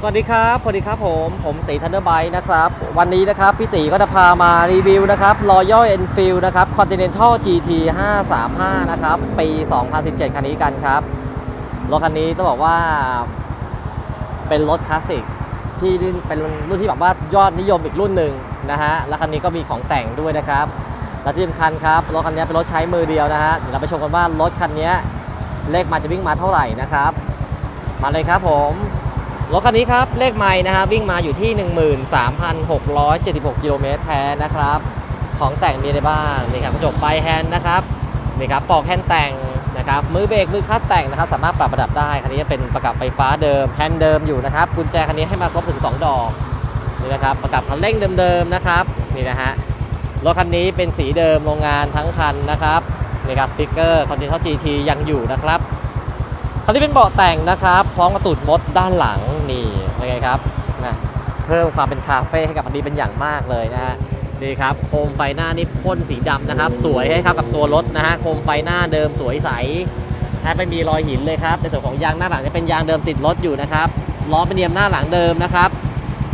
สวัสดีครับ สวัสดีครับผม ผมตีทันเดอร์ไบนะครับ วันนี้นะครับ พี่ตีก็จะพามารีวิวนะครับ Royal Enfield นะครับ Continental GT 535 นะครับ ปี 2017 คันนี้กันครับ รถคันนี้ต้องบอกว่า เป็นรถคลาสสิกที่เป็นรุ่นที่แบบว่ายอดนิยมอีกรุ่นหนึ่งนะฮะ และคันนี้ก็มีของแต่งด้วยนะครับ และที่สำคัญครับ รถคันนี้เป็นรถใช้มือเดียวนะฮะ เดี๋ยวเราไปชมกันว่ารถคันนี้เลขมาจะวิ่งมาเท่าไหร่นะครับ มาเลยครับผม รถคันนี้ครับ เลขไม้นะครับวิ่งมาอยู่ที่ 13,676 กิโลเมตรแท้นะครับ ของแต่งมีอะไรบ้างนี่ครับกระจกไฟแฮนด์นะครับนี่ครับปอกแฮนด์แต่งนะครับมือเบรกมือคลัตช์แต่งนะครับ สามารถปรับระดับได้คันนี้จะเป็นประกับไฟฟ้าเดิมแฮนด์เดิมอยู่นะครับกุญแจคันนี้ให้มาครบถึง 2 ดอกนี่นะครับประกับคันเร่งเดิมๆนะครับนี่นะฮะรถคันนี้เป็นสีเดิมโรงงานทั้งคันนะครับนี่ครับสติ๊กเกอร์ Continental GT ยังอยู่นะครับ คันนี้เป็นเบาะแต่งนะครับ พร้อมกระตุดมดด้านหลังนี่เป็นไงครับนะเพิ่มความเป็นคาเฟ่ให้กับคันนี้เป็นอย่างมากเลยนะฮะนี่ครับโคมไฟหน้านี่พ่นสีดำนะครับ สวยให้เข้ากับตัวรถนะฮะโคมไฟหน้าเดิมสวยใสแทบไม่มีรอยหินเลยครับในส่วนของยางหน้าหลังจะเป็นยางเดิมติดรถอยู่นะครับล้อเป็นเนียมหน้าหลังเดิมนะครับ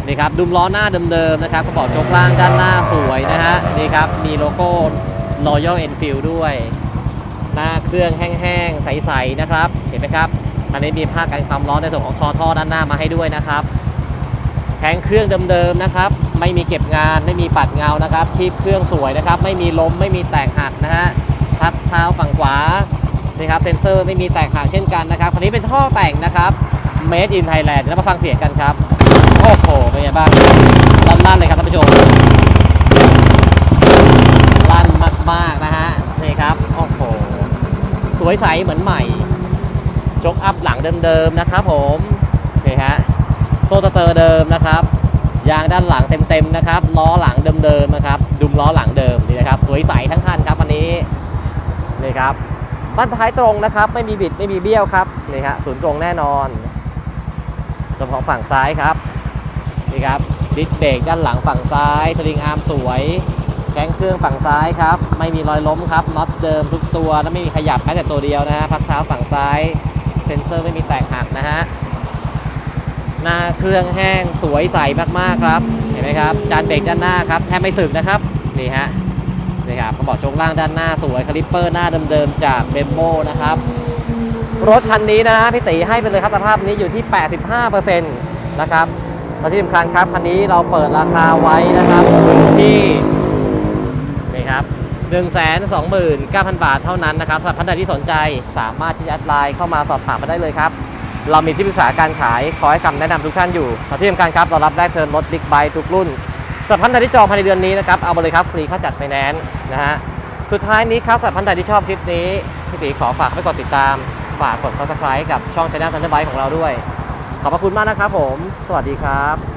นี่ครับดุมล้อหน้าเดิมๆนะครับกระบอกโชกล่างด้านหน้าสวยนะฮะนี่ครับมีโลโก้ Royal Enfield ด้วย หน้าเครื่องแห้งๆใสๆนะครับ เห็นไหมครับอันนี้มีผ้ากันความร้อนในส่วนของคอท่อด้านหน้ามาให้ด้วยนะครับแผงเครื่องเดิมๆนะครับ ไม่มีเก็บงานไม่มีปัดเงานะครับคีบเครื่องสวยนะครับ ไม่มีล้มไม่มีแตกหักนะฮะพัดเท้าฝั่งขวานี่ครับเซนเซอร์ไม่มีแตกหักเช่นกันนะครับคันนี้เป็นท่อแต่งนะครับ Made in Thailand เดี๋ยวมาฟังเสียงกันครับโอ้โหเป็นไงบ้างลั่นๆเลยครับท่านผู้ชม ลั่นมากๆนะฮะ นี่ครับ โอ้โห ส วยใสเหมือนใหม่จกอัพหลังเดิมๆนะครับผมนี่ฮะโซ่เตอร์เดิมนะครับยางด้านหลังเต็มๆนะครับล้อหลังเดิมๆนะครับดุมล้อหลังเดิมนี่นะครับ สวยใสทั้งคันครับวันนี้นี่ครับบ้านท้ายตรงนะครับ ไม่มีบิดไม่มีเบี้ยวครับนี่ฮะศูนย์ตรงแน่นอนส่วนของฝั่งซ้ายครับนี่ครับดิสเบรกด้านหลังฝั่งซ้ายสลิงอาร์มสวย แข้งเครื่องฝั่งซ้ายครับ ไม่มีรอยล้มครับน็อตเดิมทุกตัวและไม่มีขยับแม้แต่ตัวเดียวนะฮะพักเท้าฝั่งซ้าย เซ็นเซอร์ไม่มีแตกหักนะฮะหน้าเครื่องแห้งสวยใสมากๆครับเห็นไหมครับจานเบรกด้านหน้าครับแทบไม่สึกนะครับนี่ฮะนี่ครับกระบอกชคล่างด้านหน้าสวยคาลิปเปอร์หน้าเดิมๆจากเบมโบนะครับรถคันนี้นะฮะพี่ตีให้ไปเลยครับสภาพนี้อยู่ที่ 85%นะครับและที่สำคัญครับคันนี้เราเปิดราคาไว้นะครับที่ นี่ครับ 1 2 9 0 0 0 บาทเท่านั้นนะครับสำหรับท่านใดที่สนใจสามารถที่จะแอดไลน์เข้ามาสอบถามมาได้เลยครับ เรามีที่ปรึกษาการขายขอให้คำแนะนำทุกท่านอยู่ที่สำคัญครับเรารับได้เทิร์นรถบิ๊กไบค์ทุกรุ่นสำหรับท่านใดที่จองภายในเดือนนี้นะครับเอาไปเลยครับฟรีค่าจัดไฟแนนซ์นะฮะสุดท้ายนี้ครับสำหรับท่านใดที่ชอบคลิปนี้พี่ตีขอฝากไว้กดติดตาม ฝากกด subscribe กับช่อง Channel Thunder Bike ของเราด้วย ขอบพระคุณมากนะครับผม สวัสดีครับ